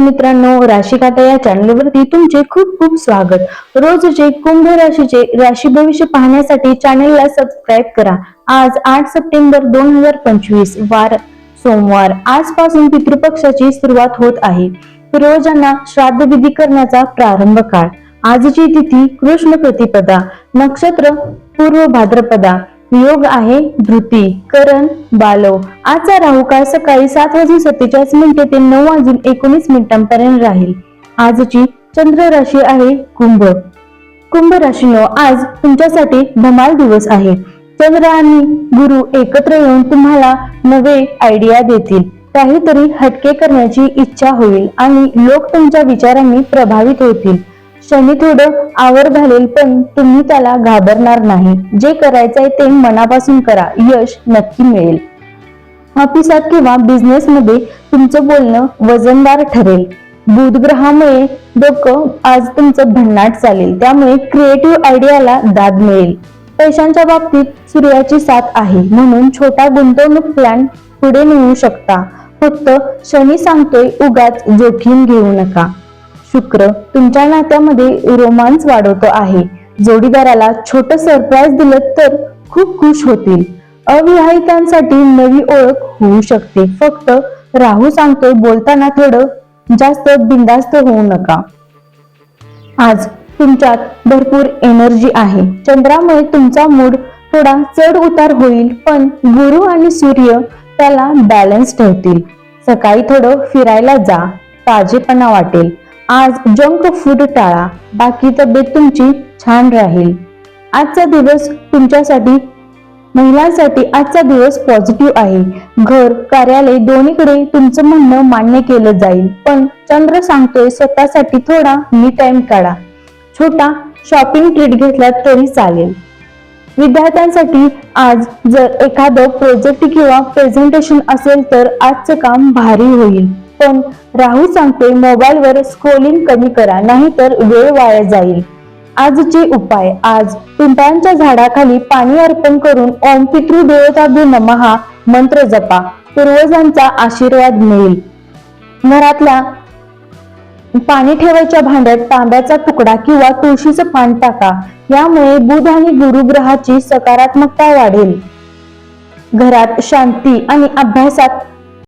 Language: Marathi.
मित्रांनो राशी खाता या चॅनलवरती तुमचे खूप खूप स्वागत. रोजचे कुंभ राशीचे राशी भविष्य पाहण्यासाठी चॅनलला सबस्क्राईब करा. आज आठ सप्टेंबर दोन हजार पंचवीस वार सोमवार. आजपासून पितृपक्षाची सुरुवात होत आहे. पूर्वजांना श्राद्ध विधी करण्याचा प्रारंभ काळ. आजची तिथी कृष्ण प्रतिपदा नक्षत्र पूर्व भाद्रपदा. योग आहे धृती. करण बालव आजचा राहू काळ सकाळी सात वाजून सत्तेचाळीस मिनिटे ते नऊ वाजून एकोणीस मिनिटांपर्यंत राहील. आजची चंद्र राशी आहे कुंभ. कुंभ राशीनो आज तुमच्यासाठी धमाल दिवस आहे. चंद्र आणि गुरु एकत्र येऊन तुम्हाला नवे आयडिया देतील. काहीतरी हटके करण्याची इच्छा होईल आणि लोक तुमच्या विचारांनी प्रभावित होतील. शनी थोडं आवर घालेल पण तुम्ही त्याला घाबरणार नाही. जे करायचंय ते मनापासून करा. यश नक्की मिळेल. ऑफिसात किंवा बिझनेस मध्ये तुमचं बोलणं वजनदार ठरेल. बुधग्रहामुळे डोकं आज तुमचं भन्नाट चालेल. त्यामुळे क्रिएटिव्ह आयडियाला दाद मिळेल. पैशांच्या बाबतीत सूर्याची साथ आहे. म्हणून छोटा गुंतवणूक प्लॅन पुढे नेऊ शकता. फक्त शनी सांगतोय उगाच जोखीम घेऊ नका. शुक्र तुमच्या नात्यामध्ये रोमांस वाढवतो आहे. जोडीदाराला छोट सरप्राईज दिलं तर खूप खुश होतील. अविवाहितांसाठी नवी ओळख होऊ शकते. फक्त राहू सांगतोय बोलताना थोडं जास्त बिंदास्त होऊ नका. आज तुमच्यात भरपूर एनर्जी आहे. चंद्रामुळे तुमचा मूड थोडा चढ उतार होईल पण गुरु आणि सूर्य त्याला बॅलन्स ठेवतील. सकाळी थोडं फिरायला जा ताजेपणा वाटेल. आज जंक फूड टाळा. बाकी तब्येत तुमची छान राहील. आजचा दिवस तुमच्यासाठी महिलांसाठी आजचा दिवस पॉझिटिव्ह आहे. घर कार्यालय दोन्हीकडे तुमचं म्हणणं मान्य केलं जाईल. पण चंद्र सांगतोय स्वतःसाठी थोडा मी टाइम काढा. छोटा शॉपिंग ट्रीट घेतला तरी चालेल. विद्यार्थ्यांसाठी आज जर एखादं प्रोजेक्ट किंवा प्रेझेंटेशन असेल तर आजचं काम भारी होईल. पण राहू सांगते मोबाईलवर स्क्रोलिंग कमी करा नाहीतर वेळ वाया जाईल. आजचे उपाय आज पिंपळांच्या झाडाखाली पाणी अर्पण करून ओम पितृ देवताभ्यो नमहा मंत्र जपा पूर्वजांचा आशीर्वाद मिळेल. घरातल्या पाणी ठेवायच्या भांड्यात तांब्याचा तुकडा किंवा तुळशीचं पान टाका यामुळे बुध आणि गुरुग्रहाची सकारात्मकता वाढेल. घरात शांती आणि अभ्यासात